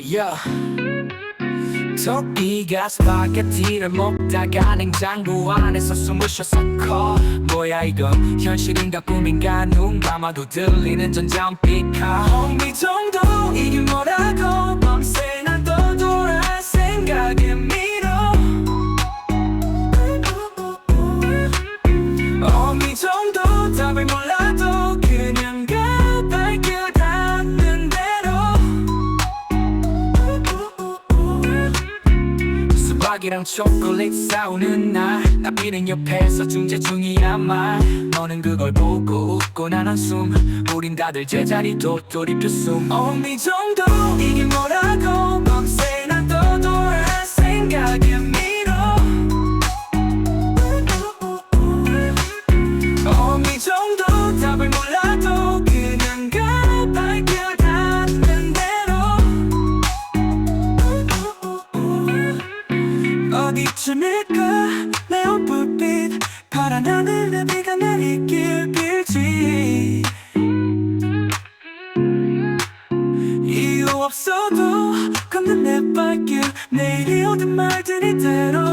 Yeah. 토끼가 스파게티를 먹다가 냉장고 안에서 숨을 쉬었어 커. 뭐야 이건? 현실인가 꿈인가? 눈 감아도 들리는 전자음빛카 수박이랑 초콜릿 싸우는 날. 나비는 옆에서 중재 중이야 말 너는 그걸 보고 웃고 난 한숨. 우린 다들 제자리 도토리 숨 어미 정도 이게 어디쯤일까 내온 불빛 파란 하늘에 비가 내리길 빌지. 이유 없어도 걷는 내 발길. 내일이 오든 말든 이대로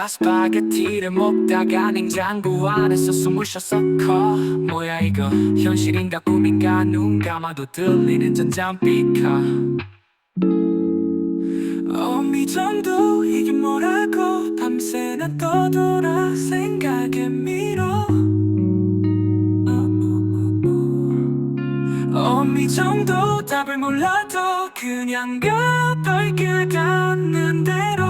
토끼가 스파게티를 먹다가 냉장고 안에서 숨을 쉬었어. 커 뭐야 이거? 현실인가 꿈인가? 눈 감아도 들리는 전자빛카 어 미 정도 이게 뭐라고 밤새나 떠돌아 생각에 밀어. 어 미 정도 답을 몰라도 그냥 가 발끝 닿는 대로